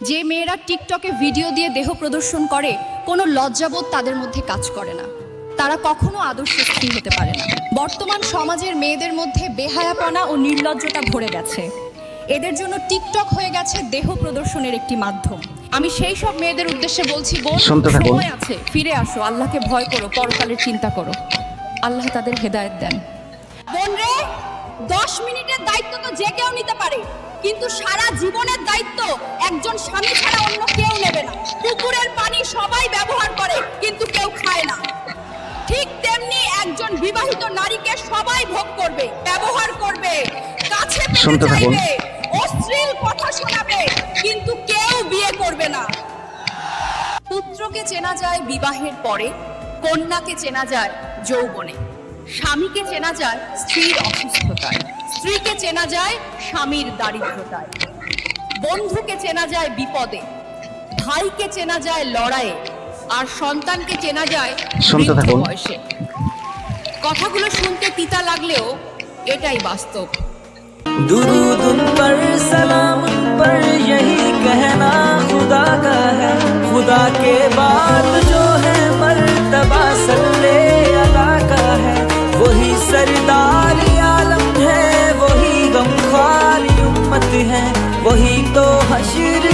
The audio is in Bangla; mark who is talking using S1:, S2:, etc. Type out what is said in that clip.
S1: যে মেয়েরা টিকটকে ভিডিও দিয়ে দেহ প্রদর্শন করে কোনো লজ্জাবোধ তাদের মধ্যে কাজ করে না। তারা কখনো আদর্শ স্ত্রী হতে পারে না। বর্তমান সমাজের মেয়েদের মধ্যে বেহায়াপনা ও নির্লজ্জতা ভরে গেছে। এদের জন্য টিকটক হয়ে গেছে দেহ প্রদর্শনের একটি মাধ্যম। আমি সেই সব মেয়েদের উদ্দেশ্যে বলছি বোন সময় আছে ফিরে আসো আল্লাহকে ভয় করো পরকালের চিন্তা করো। আল্লাহ তাদের হেদায়েত দেন। বোন রে! দশ মিনিটের দায়িত্ব তো যে কেউ নিতে পারে। কিন্তু সারা জীবনের দায়িত্ব একজন স্বামী ছাড়া অন্য কেউ নেবে না। পুকুরের পানি সবাই ব্যবহার করে কিন্তু কেউ খায় না। ঠিক তেমনি একজন বিবাহিত নারীকে সবাই ভোগ করবে ব্যবহার করবে কাছে পেতে
S2: শুনতে থাকুন।
S1: চাইবে অশ্লীল কথা শোনাবে কিন্তু কেউ বিয়ে করবে না। পুত্রকে চেনা যায় বিবাহের পরে কন্যাকে চেনা যায় যৌবনে। স্বামীকে চেনা যায় স্ত্রীর অসুস্থতায়। স্ত্রীকে চেনা যায় স্বামীর দারিদ্রতায়। বন্ধুকে চেনা যায় বিপদে। ভাইকে চেনা যায় লড়াইয়ে। আর সন্তানকে চেনা যায় বয়সে। কথাগুলো শুনতে তিতা লাগলেও এটাই বাস্তব।
S3: درود پر سلام をひと走る